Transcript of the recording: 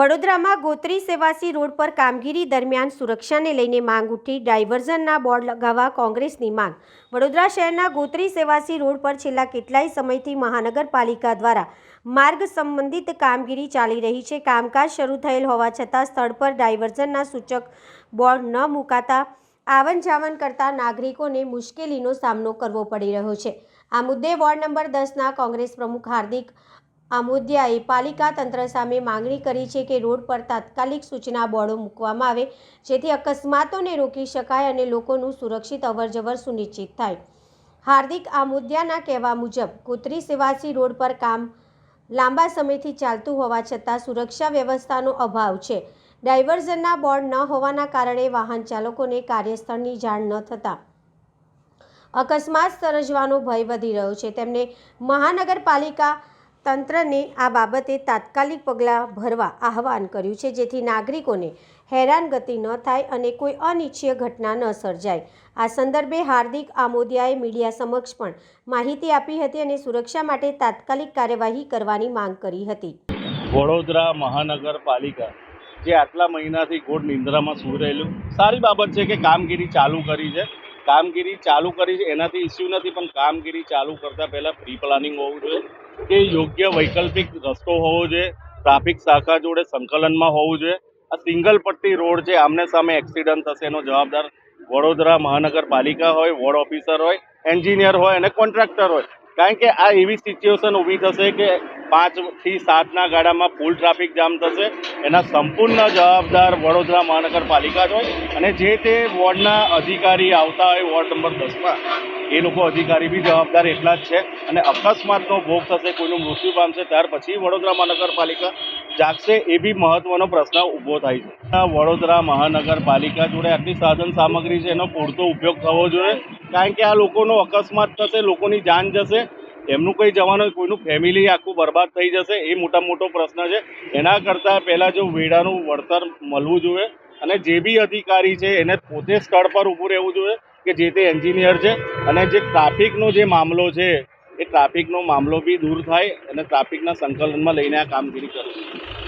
વડોદરામાં ગોત્રી સેવાસી રોડ પર કામગીરી દરમિયાન સુરક્ષાને લઈને માંગ ઉઠી ડાયવર્ઝનના બોર્ડ લગાવવા કોંગ્રેસની માંગ. વડોદરા શહેરના ગોત્રી સેવાસી રોડ પર છેલ્લા કેટલાય સમયથી મહાનગરપાલિકા દ્વારા માર્ગ સંબંધિત કામગીરી ચાલી રહી છે. કામકાજ શરૂ થયેલ હોવા છતાં સ્થળ પર ડાયવર્ઝનના સૂચક બોર્ડ ન મુકાતા આવન જાવન કરતા નાગરિકોને મુશ્કેલીનો સામનો કરવો પડી રહ્યો છે. આ મુદ્દે વોર્ડ નંબર દસના કોંગ્રેસ પ્રમુખ હાર્દિક આમોદિયાએ પાલિકા તંત્ર સામે માંગણી કરી છે કે રોડ પર તાત્કાલિક સૂચના બોર્ડો મૂકવામાં આવે, જેથી અકસ્માતોને રોકી શકાય અને લોકોનું સુરક્ષિત અવરજવર સુનિશ્ચિત થાય. હાર્દિક આ મુદ્દાના કહેવા મુજબ કોતરી સેવાસી રોડ પર કામ લાંબા સમયથી ચાલતું હોવા છતાં સુરક્ષા વ્યવસ્થાનો અભાવ છે. ડાયવર્ઝનના બોર્ડ ન હોવાના કારણે વાહન ચાલકોને કાર્યસ્થળની જાણ ન થતાં અકસ્માત સર્જવાનો ભય વધી રહ્યો છે. તેમણે મહાનગરપાલિકા તંત્રને આ બાબતે તાત્કાલિક પગલાં ભરવા આહવાન કર્યું છે, જેથી નાગરિકોને હેરાનગતિ ન થાય અને કોઈ અનિચ્છીય ઘટના ન સર્જાય. આ સંદર્ભે હાર્દિક આમોદિયાએ મીડિયા સમક્ષ પણ માહિતી આપી હતી અને સુરક્ષા માટે તાત્કાલિક કાર્યવાહી કરવાની માંગ કરી હતી. વડોદરા મહાનગરપાલિકા જે આટલા મહિનાથી ગોળ નિંદ્રામાં સૂઈ રહેલું, સારી બાબત છે કે કામગીરી ચાલુ કરી છે. કામગીરી ચાલુ કરી છે. એનાથી ઇસ્યુ નથી, પણ કામગીરી ચાલુ કરતાં પહેલાં પ્રી પ્લાનિંગ હોવું જોઈએ કે યોગ્ય વૈકલ્પિક રસ્તો હોવો જોઈએ ટ્રાફિક શાખા જોડે સંકલનમાં હોવું જોઈએ. આ સિંગલ પટ્ટી રોડ છે, આમને સામે એક્સિડન્ટ થશે એનો જવાબદાર વડોદરા મહાનગરપાલિકા હોય, વોર્ડ ઓફિસર હોય, એન્જિનિયર હોય અને કોન્ટ્રાક્ટર હોય. કારણ કે આ એવી સિચ્યુએશન ઊભી થશે કે પાંચથી સાતના ગાડામાં ફૂલ ટ્રાફિક જામ થશે. એના સંપૂર્ણ જવાબદાર વડોદરા મહાનગરપાલિકા જ હોય અને જે તે વોર્ડના અધિકારી આવતા હોય, વોર્ડ નંબર દસમાં, એ લોકો અધિકારી બી જવાબદાર એટલા જ છે. અને અકસ્માતનો ભોગ થશે, કોઈનું મૃત્યુ પામશે, ત્યાર પછી વડોદરા મહાનગરપાલિકા જાગશે, એ બી મહત્વનો પ્રશ્ન ઊભો થાય છે. વડોદરા મહાનગરપાલિકા જોડે આટલી સાધન સામગ્રી છે, એનો પૂરતો ઉપયોગ થવો જોઈએ. કારણ કે આ લોકોનો અકસ્માત થશે, લોકોની જાન જશે એમનું કંઈ જવાનું હોય કોઈનું ફેમિલી આખું બરબાદ થઈ જશે એ મોટા મોટો પ્રશ્ન છે. એના કરતાં પહેલાં જો વેડાનું વળતર મળવું જોઈએ અને જે બી અધિકારી છે એને પોતે સ્થળ પર ઊભું રહેવું જોઈએ કે જે તે એન્જિનિયર છે અને જે ટ્રાફિકનો જે મામલો છે, એ ટ્રાફિકનો મામલો બી દૂર થાય અને ટ્રાફિકના સંકલનમાં લઈને આ કામગીરી કરવી